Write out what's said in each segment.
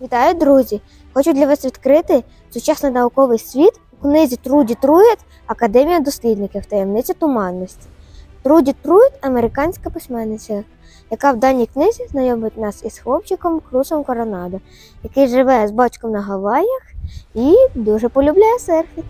Вітаю, друзі! Хочу для вас відкрити сучасний науковий світ у книзі Труді Труєт Академія дослідників таємниця туманності. Труді Труєт американська письменниця, яка в даній книзі знайомить нас із хлопчиком Крусом Коронадо, який живе з батьком на Гаваях і дуже полюбляє серфінг.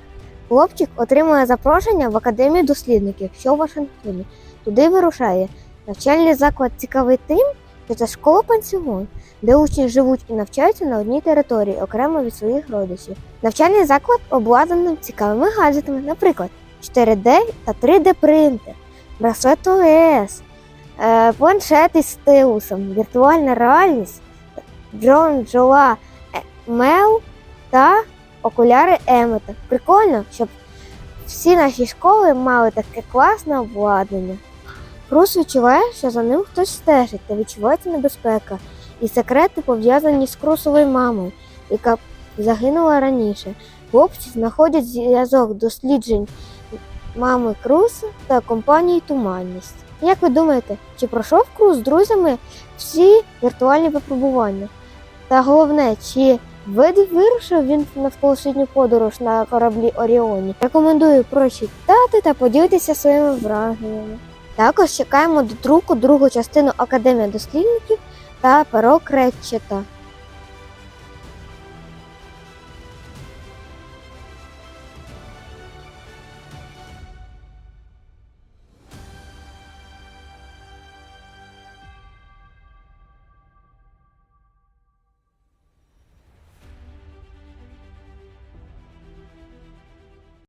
Хлопчик отримує запрошення в Академію дослідників, що в Вашингтоні. Туди вирушає. Навчальний заклад цікавий тим, що це школа-пансіон, де учні живуть і навчаються на одній території, окремо від своїх родичів. Навчальний заклад обладнаний цікавими гаджетами, наприклад, 4D та 3D принтер, браслет ОС, е, планшет із стилусом, віртуальна реальність, дрон Джола е, Мел та окуляри Емета. Прикольно, щоб всі наші школи мали таке класне обладнання. Крус відчуває, що за ним хтось стежить та відчувається небезпека і секрети пов'язані з Крусовою мамою, яка загинула раніше. Хлопці знаходять зв'язок досліджень мами Круса та компанії Туманність. Як ви думаєте, чи пройшов Крус з друзями всі віртуальні випробування? Та головне, чи вид- вирушив він в навколосвітню подорож на кораблі Оріоні? Рекомендую прочитати та поділитися своїми враженнями. Також чекаємо до друку другу частину Академія дослідників та перо Кретчета.